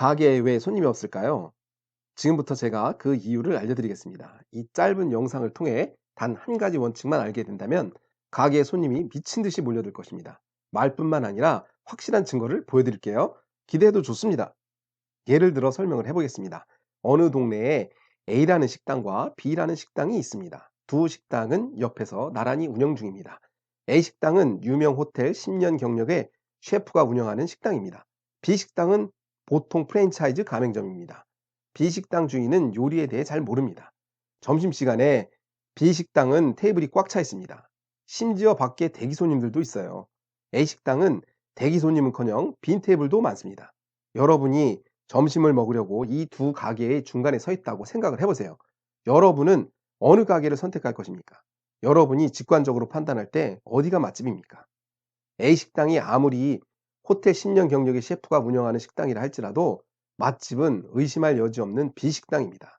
가게에 왜 손님이 없을까요? 지금부터 제가 그 이유를 알려드리겠습니다. 이 짧은 영상을 통해 단 한 가지 원칙만 알게 된다면 가게에 손님이 미친 듯이 몰려들 것입니다. 말뿐만 아니라 확실한 증거를 보여드릴게요. 기대해도 좋습니다. 예를 들어 설명을 해보겠습니다. 어느 동네에 A라는 식당과 B라는 식당이 있습니다. 두 식당은 옆에서 나란히 운영 중입니다. A 식당은 유명 호텔 10년 경력의 셰프가 운영하는 식당입니다. B 식당은 보통 프랜차이즈 가맹점입니다. B 식당 주인은 요리에 대해 잘 모릅니다. 점심시간에 B 식당은 테이블이 꽉 차 있습니다. 심지어 밖에 대기 손님들도 있어요. A 식당은 대기 손님은커녕 빈 테이블도 많습니다. 여러분이 점심을 먹으려고 이 두 가게의 중간에 서 있다고 생각을 해보세요. 여러분은 어느 가게를 선택할 것입니까? 여러분이 직관적으로 판단할 때 어디가 맛집입니까? A 식당이 아무리 호텔 10년 경력의 셰프가 운영하는 식당이라 할지라도 맛집은 의심할 여지 없는 B 식당입니다.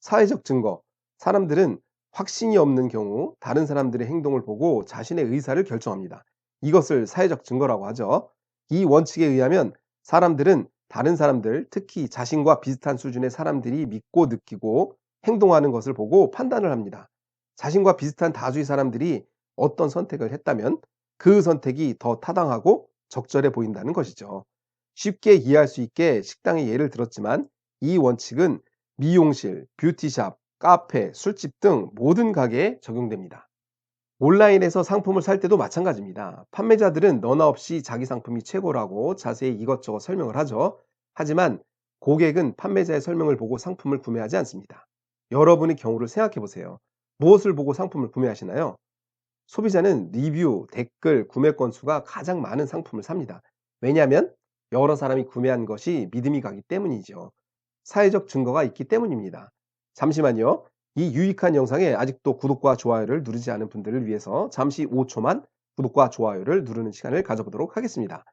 사회적 증거. 사람들은 확신이 없는 경우 다른 사람들의 행동을 보고 자신의 의사를 결정합니다. 이것을 사회적 증거라고 하죠. 이 원칙에 의하면 사람들은 다른 사람들, 특히 자신과 비슷한 수준의 사람들이 믿고 느끼고 행동하는 것을 보고 판단을 합니다. 자신과 비슷한 다수의 사람들이 어떤 선택을 했다면 그 선택이 더 타당하고 적절해 보인다는 것이죠. 쉽게 이해할 수 있게 식당의 예를 들었지만 이 원칙은 미용실, 뷰티샵, 카페, 술집 등 모든 가게에 적용됩니다. 온라인에서 상품을 살 때도 마찬가지입니다. 판매자들은 너나 없이 자기 상품이 최고라고 자세히 이것저것 설명을 하죠. 하지만 고객은 판매자의 설명을 보고 상품을 구매하지 않습니다. 여러분의 경우를 생각해 보세요. 무엇을 보고 상품을 구매하시나요? 소비자는 리뷰, 댓글, 구매 건수가 가장 많은 상품을 삽니다. 왜냐하면 여러 사람이 구매한 것이 믿음이 가기 때문이죠. 사회적 증거가 있기 때문입니다. 잠시만요. 이 유익한 영상에 아직도 구독과 좋아요를 누르지 않은 분들을 위해서 잠시 5초만 구독과 좋아요를 누르는 시간을 가져보도록 하겠습니다.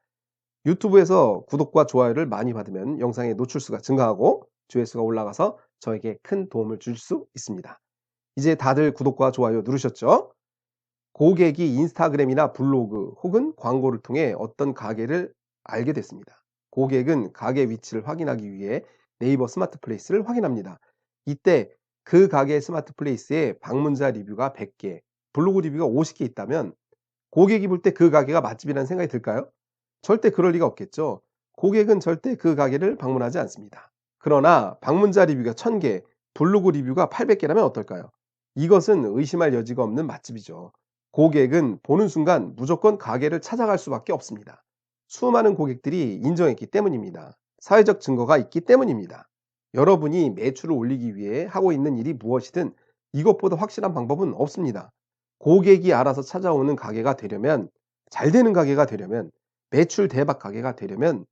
유튜브에서 구독과 좋아요를 많이 받으면 영상의 노출수가 증가하고 조회수가 올라가서 저에게 큰 도움을 줄 수 있습니다. 이제 다들 구독과 좋아요 누르셨죠? 고객이 인스타그램이나 블로그 혹은 광고를 통해 어떤 가게를 알게 됐습니다. 고객은 가게 위치를 확인하기 위해 네이버 스마트 플레이스를 확인합니다. 이때 그 가게 스마트 플레이스에 방문자 리뷰가 100개, 블로그 리뷰가 50개 있다면 고객이 볼 때 그 가게가 맛집이라는 생각이 들까요? 절대 그럴 리가 없겠죠. 고객은 절대 그 가게를 방문하지 않습니다. 그러나 방문자 리뷰가 1000개, 블로그 리뷰가 800개라면 어떨까요? 이것은 의심할 여지가 없는 맛집이죠. 고객은 보는 순간 무조건 가게를 찾아갈 수밖에 없습니다. 수많은 고객들이 인정했기 때문입니다. 사회적 증거가 있기 때문입니다. 여러분이 매출을 올리기 위해 하고 있는 일이 무엇이든 이것보다 확실한 방법은 없습니다. 고객이 알아서 찾아오는 가게가 되려면 잘 되는 가게가 되려면 매출 대박 가게가 되려면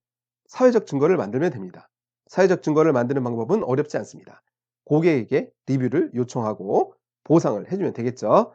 사회적 증거를 만들면 됩니다. 사회적 증거를 만드는 방법은 어렵지 않습니다. 고객에게 리뷰를 요청하고 보상을 해주면 되겠죠.